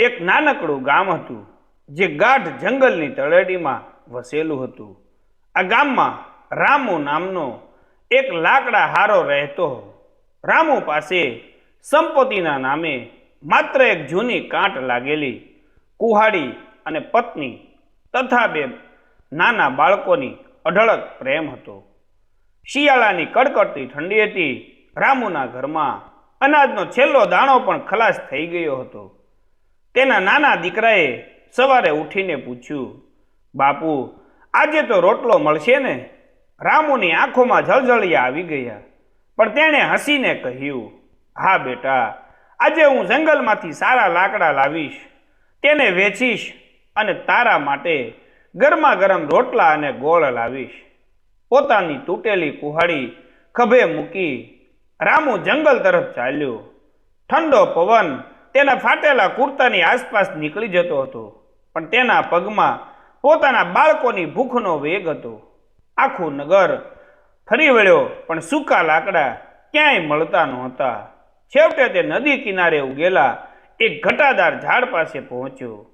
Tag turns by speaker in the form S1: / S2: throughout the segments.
S1: એક નાનકડું ગામ હતું, જે ગાઢ જંગલની તળેટીમાં વસેલું હતું. આ ગામમાં રામુ નામનો એક લાકડા હારો રહેતો. રામુ પાસે સંપત્તિના નામે માત્ર એક જૂની કાંટ લાગેલી, કુહાડી અને પત્ની તથા બે નાના બાળકોની અઢળક પ્રેમ હતો. શિયાળાની કડકડતી ઠંડી હતી, રામુના ઘરમાં અનાજનો છેલ્લો દાણો પણ ખલાસ થઈ ગયો હતો. તેના નાના દીકરાએ સવારે ઉઠીને પૂછ્યું, બાપુ, આજે તો રોટલો મળશે ને? રામુની આંખોમાં ઝળઝળિયા આવી ગયા. પણ તેણે હસીને કહ્યું, હા બેટા, આજે હું જંગલમાંથી સારા લાકડા લાવીશ. તેને વેચીશ અને તારા માટે ગરમા ગરમ રોટલા અને ગોળ લાવીશ. પોતાની તૂટેલી કુહાડી ખભે મૂકી રામુ જંગલ તરફ ચાલ્યો. ઠંડો પવન તેના ફાટેલા કુર્તાની આસપાસ નીકળી જતો હતો. પણ તેના પગમાં પોતાના બાળકોની ભૂખનો વેગ હતો. આખું નગર ફરી વળ્યો, પણ સૂકા લાકડા ક્યાંય મળતા નહોતા. છેવટે તે નદી કિનારે ઉગેલા એક ઘટાદાર ઝાડ પાસે પહોંચ્યો.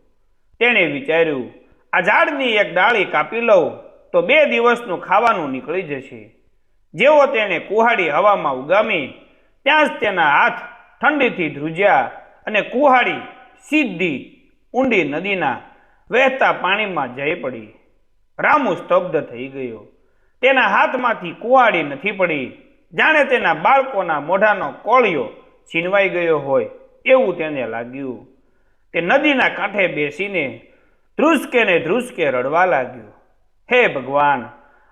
S1: તેણે વિચાર્યું, આ ઝાડની એક ડાળી કાપી લઉં, તો બે દિવસનું ખાવાનું નીકળી જશે. જેવો તેણે કુહાડી હવામાં ઉગામી, ત્યાં જ તેના હાથ ઠંડીથી ધ્રુજ્યા અને કુહાડી સીધી ઊંડી નદીના વહેતા પાણીમાં જઈ પડી. રામુ સ્તબ્ધ થઈ ગયો. તેના હાથમાંથી કુહાડી નથી પડી. જાણે તેના બાળકોના મોઢાનો કોળિયો છીનવાઈ ગયો હોય એવું તેને લાગ્યું. તે નદીના કાંઠે બેસીને ધ્રુસકે ને ધ્રુસકે રડવા લાગ્યો. હે ભગવાન,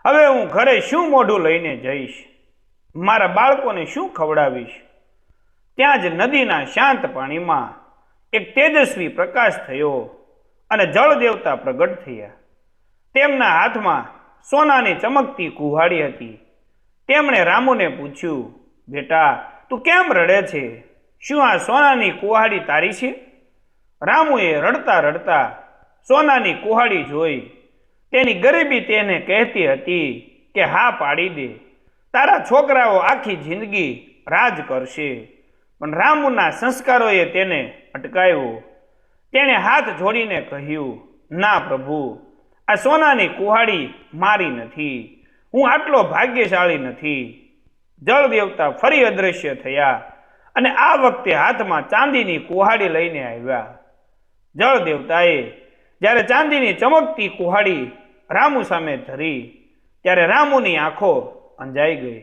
S1: હવે હું ઘરે શું મોઢું લઈને જઈશ? મારા બાળકોને શું ખવડાવીશ? ત્યાં જ નદીના શાંત પાણીમાં એક તેજસ્વી પ્રકાશ થયો અને જળ દેવતા પ્રગટ થયા. તેમના હાથમાં સોનાની ચમકતી કુહાડી હતી. તેમણે રામુને પૂછ્યું, બેટા, તું કેમ રડે છે? શું આ સોનાની કુહાડી તારી છે? રામુએ રડતા રડતા સોનાની કુહાડી જોઈ. તેની ગરીબી તેને કહેતી હતી કે, હા, પાડી દે. તારા છોકરાઓ આખી જિંદગી રાજ કરશે. પણ રામુના સંસ્કારોએ તેને અટકાવ્યો. તેણે હાથ જોડીને કહ્યું, ના પ્રભુ, આ સોનાની કુહાડી મારી નથી. હું આટલો ભાગ્યશાળી નથી. જળ દેવતા ફરી અદૃશ્ય થયા અને આ વખતે હાથમાં ચાંદીની કુહાડી લઈને આવ્યા. જળ દેવતાએ જ્યારે ચાંદીની ચમકતી કુહાડી રામુ સામે ધરી, ત્યારે રામુની આંખો અંજાઈ ગઈ.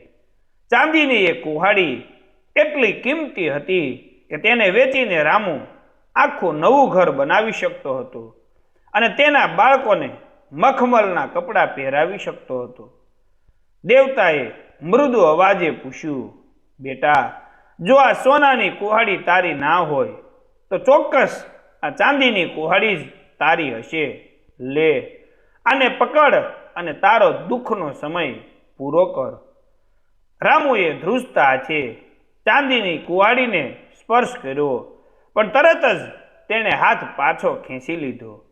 S1: ચાંદીની એ કુહાડી એટલી કિંમતી હતી કે તેને વેચીને રામુ આખું નવું ઘર બનાવી શકતો હતો અને તેના બાળકોને મખમલના કપડાં પહેરાવી શકતો હતો. દેવતાએ મૃદુ અવાજે પૂછ્યું, બેટા, જો આ સોનાની કુહાડી તારી ના હોય, તો ચોક્કસ આ ચાંદીની કુહાડી જ તારી હશે. લે, આને પકડ અને તારો દુઃખનો સમય પૂરો કર. રામુએ ધ્રુજતા છે ચાંદીની કુહાડીને સ્પર્શ કર્યો, પણ તરત જ તેણે હાથ પાછો ખેંચી લીધો.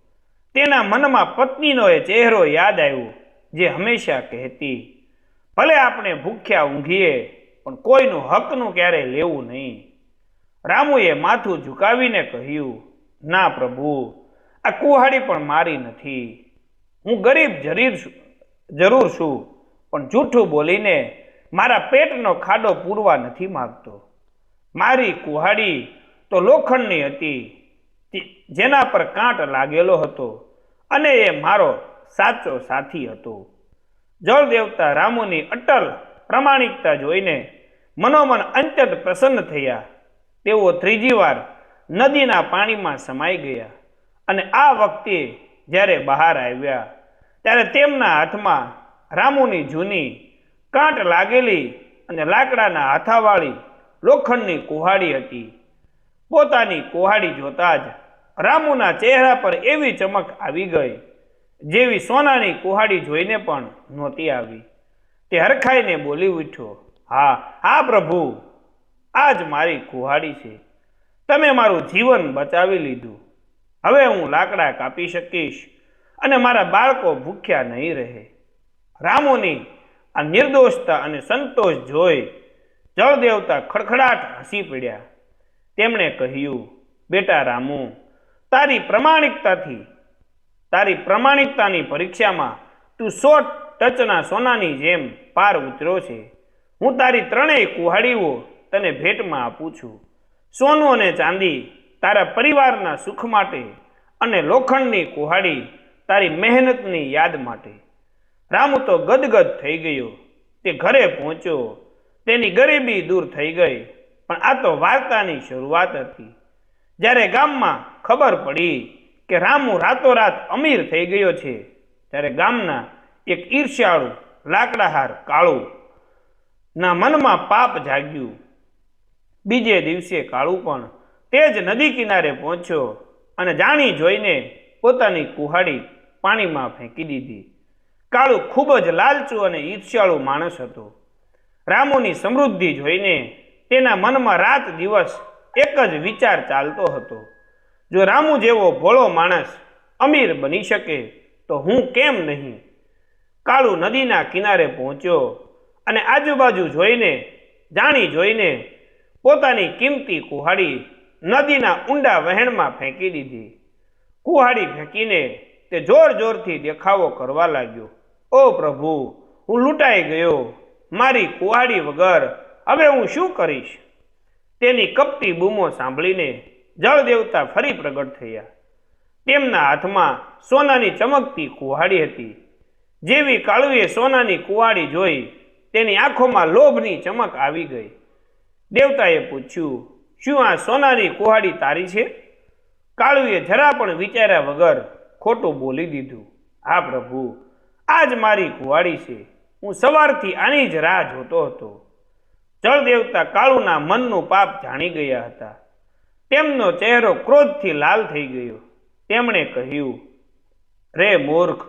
S1: તેના મનમાં પત્નીનો એ ચહેરો યાદ આવ્યો, જે હંમેશા કહેતી, ભલે આપણે ભૂખ્યા ઊંઘીએ, પણ કોઈનું હકનું ક્યારેય લેવું નહીં. રામુએ માથું ઝુકાવીને કહ્યું, ના પ્રભુ, આ કુહાડી પણ મારી નથી. હું ગરીબ જરીર જરૂર છું, પણ જૂઠું બોલીને મારા પેટનો ખાડો પૂરવા નથી માગતો. મારી કુહાડી તો લોખંડની હતી જેના પર કાંટ લાગેલો હતો અને એ મારો સાચો સાથી હતો. જળ દેવતા રામુની અટલ પ્રમાણિકતા જોઈને મનોમન અત્યંત પ્રસન્ન થયા. તેઓ ત્રીજી વાર નદીના પાણીમાં સમાઈ ગયા અને આ વખતે જ્યારે બહાર આવ્યા, ત્યારે તેમના હાથમાં રામુની જૂની કાંટ લાગેલી અને લાકડાના હાથાવાળી લોખંડની કુહાડી હતી. પોતાની કુહાડી જોતા જ રામુના ચહેરા પર એવી ચમક આવી ગઈ, જેવી સોનાની કુહાડી જોઈને પણ નહોતી આવી. તે હરખાઈને બોલી ઉઠ્યો, હા હા પ્રભુ, આ જ મારી કુહાડી છે. તમે મારું જીવન બચાવી લીધું. હવે હું લાકડા કાપી શકીશ અને મારા બાળકો ભૂખ્યા નહીં રહે. રામોની આ નિર્દોષતા અને સંતોષ જોઈ જળ દેવતા ખડખડાટ હસી પડ્યા. તેમણે કહ્યું, બેટા રામુ, તારી પ્રમાણિકતાથી, તારી પ્રમાણિકતાની પરીક્ષામાં તું સો ટચના સોનાની જેમ પાર ઉતર્યો છે. હું તારી ત્રણેય કુહાડીઓ તને ભેટમાં આપું છું. સોનું અને ચાંદી તારા પરિવારના સુખ માટે અને લોખંડની કુહાડી તારી મહેનતની યાદ માટે. રામુ તો ગદગદ થઈ ગયો. તે ઘરે પહોંચ્યો. તેની ગરીબી દૂર થઈ ગઈ, પણ આ તો વાર્તાની શરૂઆત હતી. જ્યારે ગામમાં ખબર પડી કે રામુ રાતોરાત અમીર થઈ ગયો છે, ત્યારે ગામના એક ઈર્ષ્યાળુ, લાકડાહાર, કાળું ના મનમાં પાપ જાગ્યું. બીજે દિવસે કાળું પણ તે જ નદી કિનારે પહોંચ્યો અને જાણી જોઈને પોતાની કુહાડી પાણીમાં ફેંકી દીધી. કાળુ ખૂબ જ લાલચું અને ઈર્ષ્યાળુ માણસ હતો. રામુની સમૃદ્ધિ જોઈને તેના મનમાં રાત દિવસ એક જ વિચાર ચાલતો હતો. જો રામુ જેવો ભોળો માણસ અમીર બની શકે તો હું કેમ નહીં? કાળુ નદીના કિનારે પહોંચ્યો અને આજુબાજુ જોઈને, જાણી જોઈને પોતાની કિંમતી કુહાડી નદીના ઊંડા વહેણમાં ફેંકી દીધી. કુહાડી ફેંકીને તે જોર જોરથી દેખાવો કરવા લાગ્યો. ઓ પ્રભુ, હું લૂંટાઈ ગયો મારી કુહાડી વગર. હવે હું શું કરીશ? તેની કપટી બૂમો સાંભળીને જળ દેવતા ફરી પ્રગટ થયા. તેમના હાથમાં સોનાની ચમકતી કુહાડી હતી. જેવી કાળુએ સોનાની કુહાડી જોઈ, તેની આંખોમાં લોભની ચમક આવી ગઈ. દેવતાએ પૂછ્યું, શું આ સોનાની કુહાડી તારી છે? કાળુએ જરા પણ વિચાર્યા વગર ખોટું બોલી દીધું, હા પ્રભુ આ જ મારી કુહાડી છે. હું સવારથી આની જ રાહ જોતો હતો. જળ દેવતા કાળુના મનનું પાપ જાણી ગયા હતા. તેમનો ચહેરો ક્રોધથી લાલ થઈ ગયો. તેમણે કહ્યું, રે મૂર્ખ,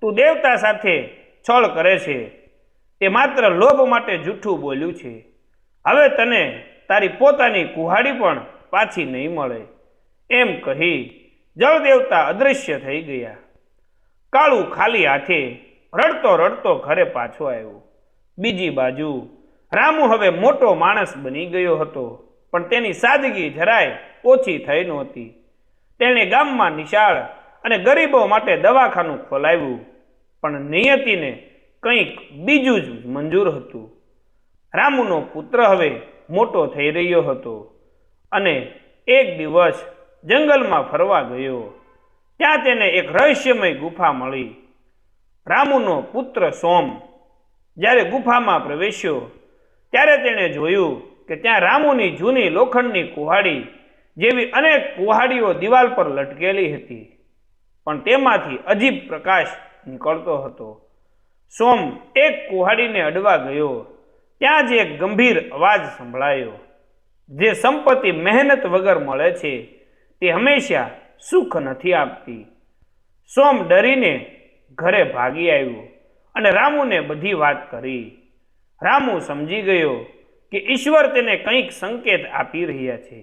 S1: તું દેવતા સાથે છળ કરે છે. તે માત્ર લોભ માટે જૂઠું બોલ્યું છે. હવે તને તારી પોતાની કુહાડી પણ પાછી નહીં મળે. એમ કહી જળ દેવતા અદૃશ્ય થઈ ગયા. કાળું ખાલી હાથે રડતો રડતો ઘરે પાછો આવ્યો. બીજી બાજુ, રામુ હવે મોટો માણસ બની ગયો હતો, પણ તેની સાદગી જરાય ઓછી થઈ નહોતી. તેણે ગામમાં નિશાળ અને ગરીબો માટે દવાખાનું ખોલાવ્યું, પણ નિયતિને કંઈક બીજું જ મંજૂર હતું. રામુનો પુત્ર હવે મોટો થઈ રહ્યો હતો અને એક દિવસ જંગલમાં ફરવા ગયો. ત્યાં તેને એક રહસ્યમય ગુફા મળી. રામુનો પુત્ર સોમ જ્યારે ગુફામાં પ્રવેશ્યો, ત્યારે તેણે જોયું કે ત્યાં રામુની જૂની લોખંડની કુહાડી જેવી અનેક કુહાડીઓ દિવાલ પર લટકેલી હતી. પણ તેમાંથી અજીબ પ્રકાશ નીકળતો હતો. સોમ એક કુહાડીને અડવા ગયો. ત્યાં જ એક ગંભીર અવાજ સંભળાયો. જે સંપત્તિ મહેનત વગર મળે છે, તે હંમેશા સુખ નથી આપતી. સોમ ડરીને ઘરે ભાગી આવ્યો અને રામુને બધી વાત કરી. રામુ સમજી ગયો કે ઈશ્વર તેને કંઈક સંકેત આપી રહ્યા છે.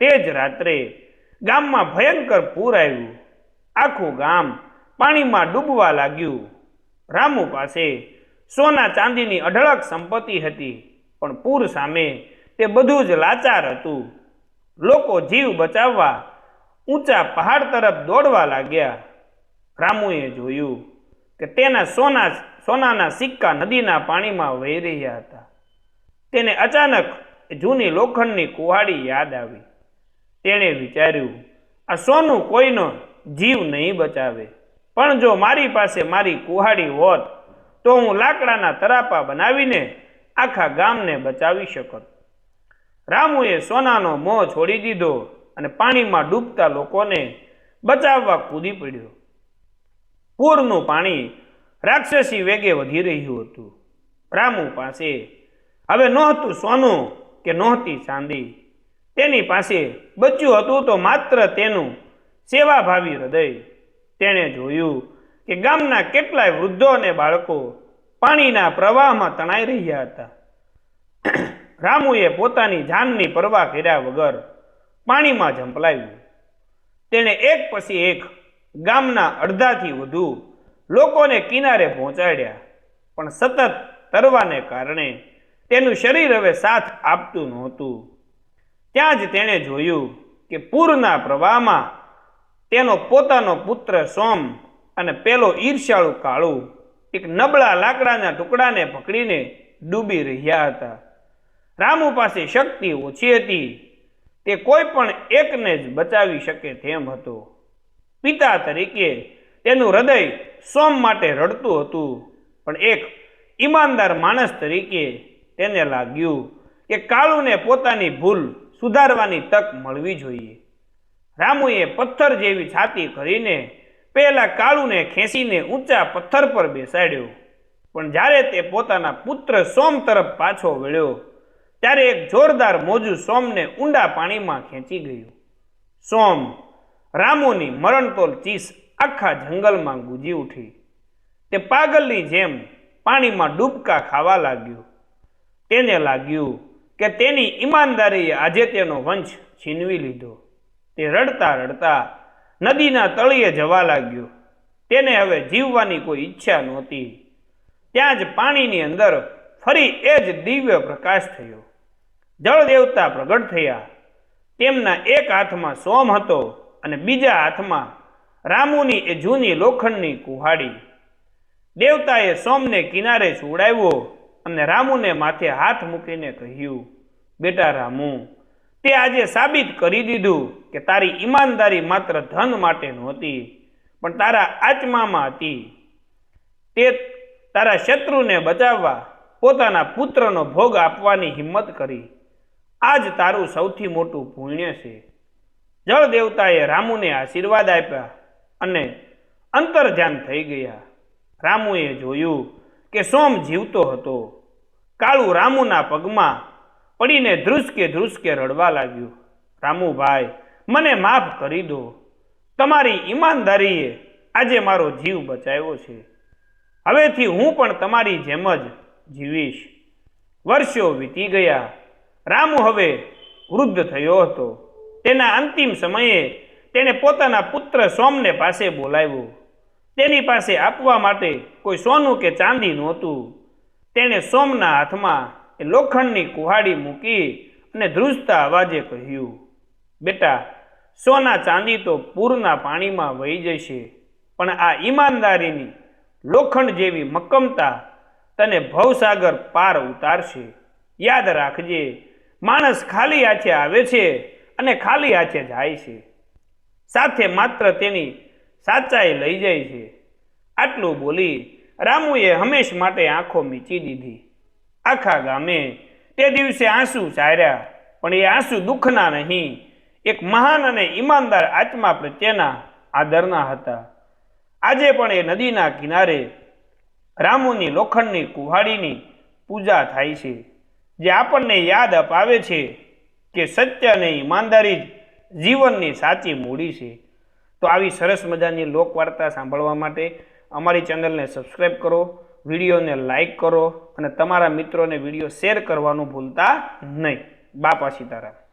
S1: તે જ રાત્રે ગામમાં ભયંકર પૂર આવ્યું. આખું ગામ પાણીમાં ડૂબવા લાગ્યું. રામુ પાસે સોના ચાંદીની અઢળક સંપત્તિ હતી, પણ પૂર સામે તે બધું જ લાચાર હતું. લોકો જીવ બચાવવા ઊંચા પહાડ તરફ દોડવા લાગ્યા. રામુએ જોયું કે તેના સોના સોનાના સિક્કા નદીના પાણીમાં વહી રહ્યા હતા. તેને અચાનક જૂની લોખંડની કુહાડી યાદ આવી. તેણે વિચાર્યું, આ સોનું કોઈનો જીવ નહીં બચાવે. પણ જો મારી પાસે મારી કુહાડી હોત, તો હું લાકડાના તરાપા બનાવીને આખા ગામને બચાવી શકત. રામુએ સોનાનો મોં છોડી દીધો અને પાણીમાં ડૂબતા લોકોને બચાવવા કૂદી પડ્યો. પૂરનું પાણી રાક્ષસી વેગે વધી રહ્યું હતું. રામુ પાસે હવે નહોતું સોનું કે નહોતી ચાંદી. તેની પાસે બચ્યું હતું તો માત્ર તેનું સેવાભાવી હૃદય. તેણે જોયું કે ગામના કેટલાય વૃદ્ધો અને બાળકો પાણીના પ્રવાહમાં તણાઈ રહ્યા હતા. રામુએ પોતાની જાનની પરવા કર્યા વગર પાણીમાં ઝંપલાવ્યું તેણે એક પછી એક ગામના અડધાથી વધુ લોકોને કિનારે પહોંચાડ્યા. પણ સતત તરવાને કારણે તેનું શરીર હવે સાથ આપતું નહોતું. ત્યાં જ તેણે જોયું કે પૂરના પ્રવાહમાં તેનો પોતાનો પુત્ર સોમ અને પેલો ઈર્ષાળુ કાળું એક નબળા લાકડાના ટુકડાને પકડીને ડૂબી રહ્યા હતા. રામુ પાસે શક્તિ ઓછી હતી. તે કોઈ પણ એકને જ બચાવી શકે તેમ હતો. પિતા તરીકે તેનું હૃદય સોમ માટે રડતું હતું, પણ એક ઈમાનદાર માણસ તરીકે તેને લાગ્યું કે કાળુને પોતાની ભૂલ સુધારવાની તક મળવી જોઈએ. રામુએ પથ્થર જેવી છાતી કરીને પહેલાં કાળુને ખેંચીને ઊંચા પથ્થર પર બેસાડ્યો, પણ જ્યારે તે પોતાના પુત્ર સોમ તરફ પાછો વળ્યો ત્યારે એક જોરદાર મોજું સોમને ઊંડા પાણીમાં ખેંચી ગયું. સોમ, રામુની મરણતોલ ચીસ આખા જંગલમાં ગુંજી ઉઠી. તે પાગલની જેમ પાણીમાં ડૂબકા ખાવા લાગ્યું. તેને લાગ્યું કે તેની ઈમાનદારીએ આજે તેનો વંશ છીનવી લીધો. તે રડતા રડતા નદીના તળિયે જવા લાગ્યો. તેને હવે જીવવાની કોઈ ઈચ્છા નહોતી. ત્યાં જ પાણીની અંદર ફરી એ જ દિવ્ય પ્રકાશ થયો. જળ દેવતા પ્રગટ થયા. તેમના એક હાથમાં સોમ હતો અને બીજા હાથમાં રામુની એ જૂની લોખંડની કુહાડી. દેવતાએ સોમને કિનારે સુવડાવ્યો અને રામુને માથે હાથ મૂકીને કહ્યું, બેટા રામુ, તે આજે સાબિત કરી દીધું કે તારી ઈમાનદારી માત્ર ધન માટે નહોતી, પણ તારા આત્મામાં હતી. તે તારા શત્રુને બચાવવા પોતાના પુત્રનો ભોગ આપવાની હિંમત કરી. આ જ તારું સૌથી મોટું પુણ્ય છે. જળ દેવતાએ રામુને આશીર્વાદ આપ્યા અને અંતર્ધ્યાન થઈ ગયા. રામુએ જોયું કે સોમ જીવતો હતો. કાળુ રામુના પગમાં પડીને ધ્રુસકે ધ્રુસકે રડવા લાગ્યું. રામુભાઈ મને માફ કરી દો. તમારી ઈમાનદારીએ આજે મારો જીવ બચાવ્યો છે. હવેથી હું પણ તમારી જેમ જ જીવીશ. વર્ષો વીતી ગયા. રામુ હવે વૃદ્ધ થયો હતો. તેના અંતિમ સમયે તેણે પોતાના પુત્ર સોમને પાસે બોલાવ્યો. તેની પાસે આપવા માટે કોઈ સોનું કે ચાંદી નહોતું. તેણે સોમના હાથમાં એ લોખંડની કુહાડી મૂકી અને ધ્રુજતા અવાજે કહ્યું, બેટા, સોના ચાંદી તો પૂરના પાણીમાં વહી જશે, પણ આ ઈમાનદારીની લોખંડ જેવી મક્કમતા તને ભવસાગર પાર ઉતારશે. યાદ રાખજે માણસ ખાલી હાથે આવે છે અને ખાલી હાથે જાય છે. સાથે માત્ર તેની સાચાઈ લઈ જાય છે. આટલું બોલી રામુએ હંમેશ માટે આંખો મીચી દીધી. આખા ગામે તે દિવસે આંસુ ચાર્યા, પણ એ આંસુ દુઃખના નહીં. એક મહાન અને ઈમાનદાર આત્મા પ્રત્યેના આદરના હતા. આજે પણ એ નદીના કિનારે રામુની લોખંડની કુહાડીની પૂજા થાય છે. જે આપણને યાદ અપાવે છે કે સત્ય અને ઈમાનદારી જીવનની સાચી મૂડી છે. તો આવી સરસ મજાની લોકવાર્તા સાંભળવા માટે અમારી ચેનલને સબસ્ક્રાઈબ કરો, વિડીયોને લાઇક કરો અને તમારા મિત્રોને વીડિયો શેર કરવાનું ભૂલતા નહીં. બાપા સીતારામ